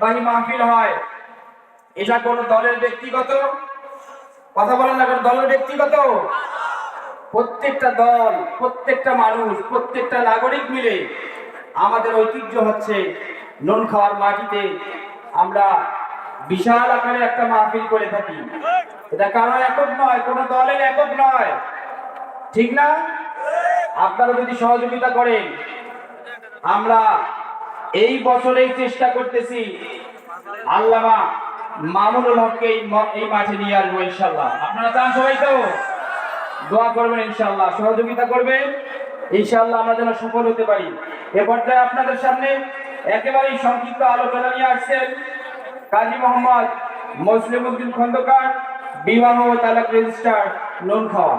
বাহী মাহফিল হয়। এটা কোনো দলের ব্যক্তিগত? কথা বলেন না দলের ব্যক্তিগত? প্রত্যেকটা দল, প্রত্যেকটা মানুষ, প্রত্যেকটা নাগরিক মিলে আমাদের ঐতিহ্য হচ্ছে নুন খাওয়ার মাটিতে আমরা বিশাল আকারে একটা মাহফিল করে থাকি। এটা কারও একক নয়, কোনো দলের একক নয়। ঠিক না? আপনারা যদি সহযোগিতা করেন, আমরা এই বছরেই চেষ্টা করতেছি। আল্লামা মামুনুল হককে এই মাঠে নিয়ে আসব ইনশাল্লাহ আপনারা চান সবাই তো? দোয়া করবেন ইনশাল্লাহ সহযোগিতা করবেন ইনশাল্লাহ আমরা যেন সফল হতে পারি। এ পর্যায়ে আপনাদের সামনে একেবারেই সংক্ষিপ্ত আলোচনা নিয়ে আসছেন কাজী মোহাম্মদ মুসলিম উদ্দিন খন্দকার, বিবাহ তালাক রেজিস্টার নুন খাওয়া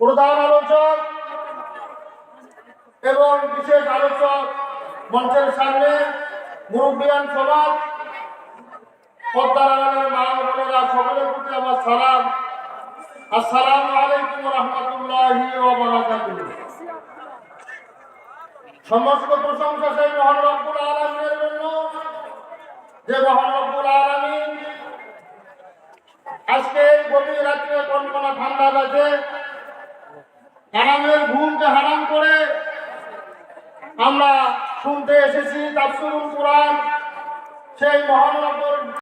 প্রধান আলোচক এবং বিশেষ আলোচক মঞ্চের সামনে মুরব্বিয়ান সমাজ, পদ্মার মা বোনেরা, সকলের প্রতি আমার সালাম। আসসালামু আলাইকুম সমস্ত প্রশংসা সেই মহান রব্বুল আলমের জন্য। যে মহান রব্বুল আলমিন আজকে এই গভীর রাত্রে কনকনা ঠান্ডা বাজে। হারামের ঘুমকে হারাম করে আমরা শুনতে এসেছি তাফসিরুল কোরআন। সেই মহান রব্বুল